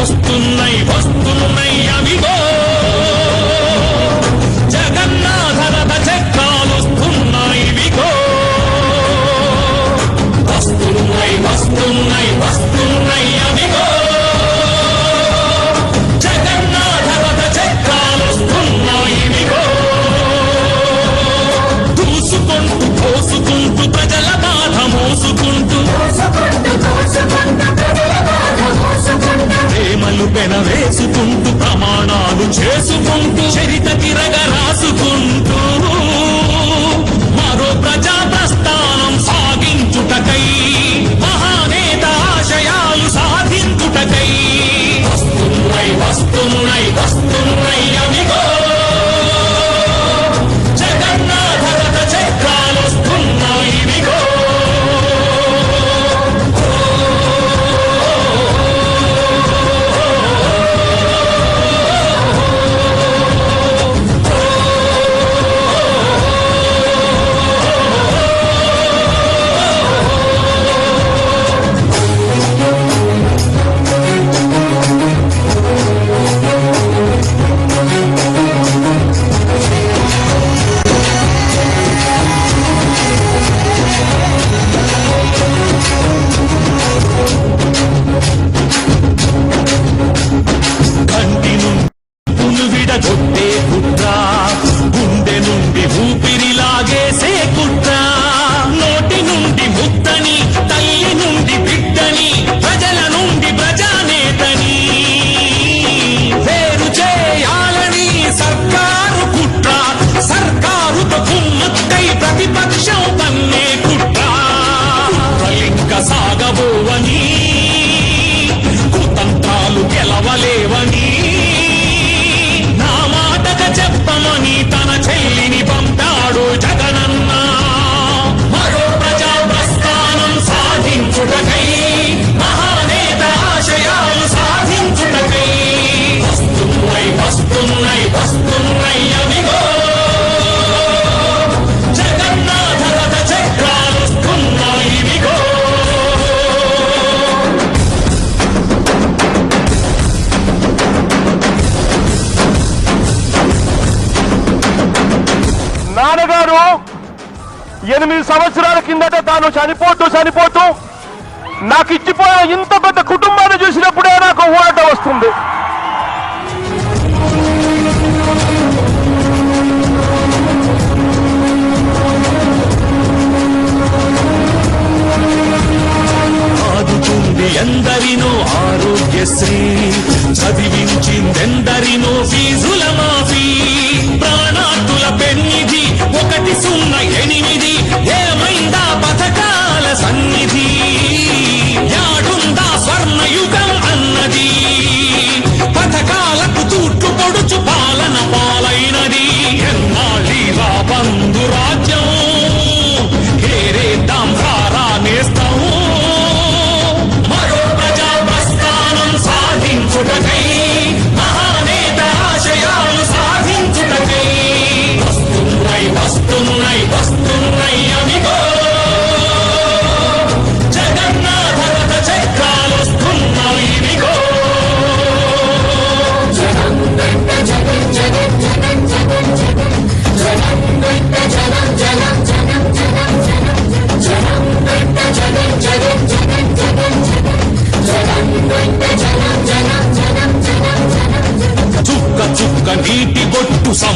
వస్తున్నాయి. చరిత తిరగ నాన్నగారు ఎనిమిది సంవత్సరాల కిందట తాను చనిపోతూ చనిపోతూ నాకు ఇచ్చిపోయిన ఇంత పెద్ద కుటుంబాన్ని చూసినప్పుడే నాకు ఊరట వస్తుంది.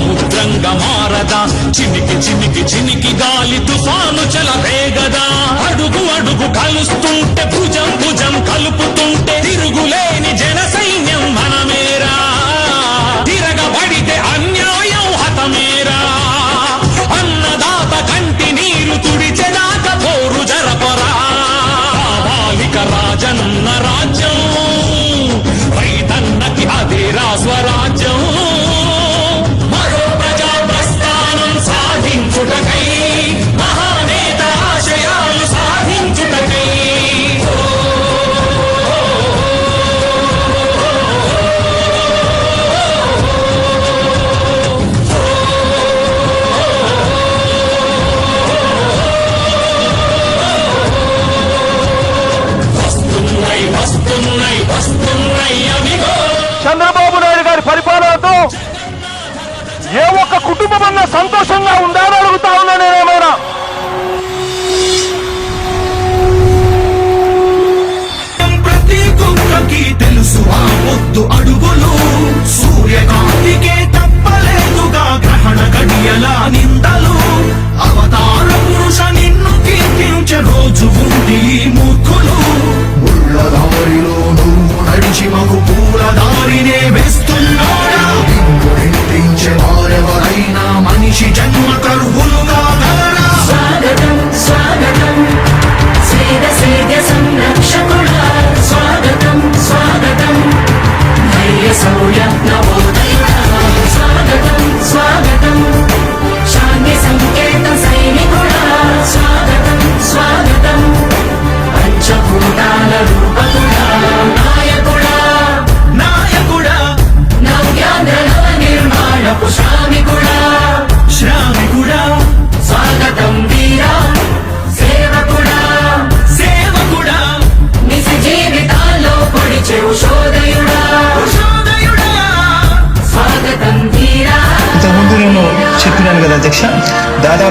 సముద్రంగా మారదా. చినికి చినికి చినికి గాలి తుఫాను చలవేగదా. అడుగు అడుగు కలుస్తుంటే భుజం భుజం కలుపు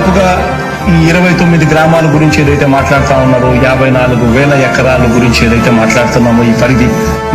这个 ఈ ఇరవై తొమ్మిది గ్రామాల గురించి ఏదైతే మాట్లాడుతా ఉన్నారో యాభై నాలుగు వేల ఎకరాల గురించి ఏదైతే మాట్లాడుతున్నామో ఈ పరిధి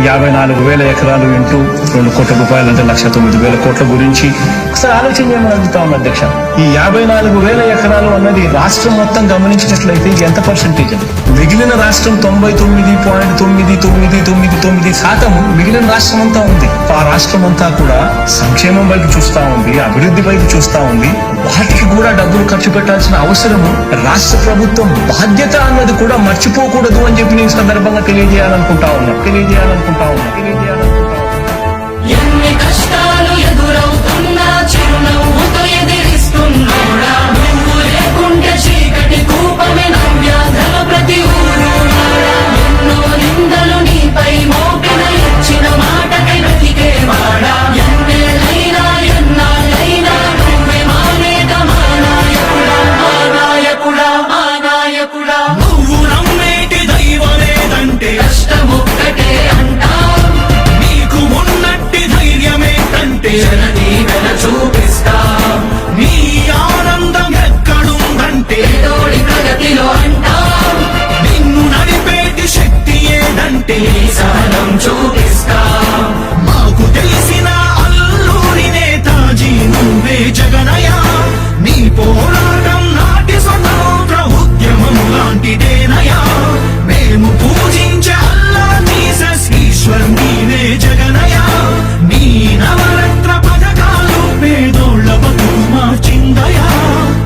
యాభై నాలుగు వేల ఎకరాలు ఇంటూ రెండు కోట్ల రూపాయలు అంటే లక్ష తొమ్మిది వేల కోట్ల గురించి ఒకసారి ఆలోచన చేయమని అడుగుతా ఉన్నా అధ్యక్ష. ఈ యాభై నాలుగు వేల ఎకరాలు అన్నది రాష్ట్రం మొత్తం గమనించినట్లయితే ఇది ఎంత పర్సెంటేజ్ అది మిగిలిన రాష్ట్రం తొంభై తొమ్మిది పాయింట్ తొమ్మిది తొమ్మిది తొమ్మిది తొమ్మిది శాతం మిగిలిన రాష్ట్రం అంతా ఉంది. ఆ రాష్ట్రం అంతా కూడా సంక్షేమం వైపు చూస్తా ఉంది అభివృద్ధి వైపు చూస్తా ఉంది. వాటికి కూడా డబ్బులు ఖర్చు పెట్టాల్సిన అవసరం అవసరము రాష్ట్ర ప్రభుత్వం బాధ్యత అన్నది కూడా మర్చిపోకూడదు అని చెప్పి నేను సందర్భంగా తెలియజేయాలనుకుంటా ఉన్నా. తెలియజేయాలనుకుంటా ఉన్నా. తెలియజేయాలనుకుంటా ఉన్నా. మేము పూజించే అల్లా జీసస్ ఈశ్వర్ నీవే జగనయ నీ నవరత్న పథకాలు పేదోళ్ళ బతుకు మార్చిందయా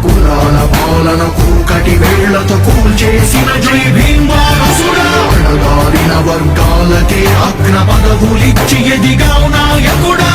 కులాల పాలన కూకటి వేళ్ళతో కూల్చేసిన జై భీమ్వారసుడా వర్గాలకే అగ్న పదవులిచ్చి ఎదిగా నాయకుడా.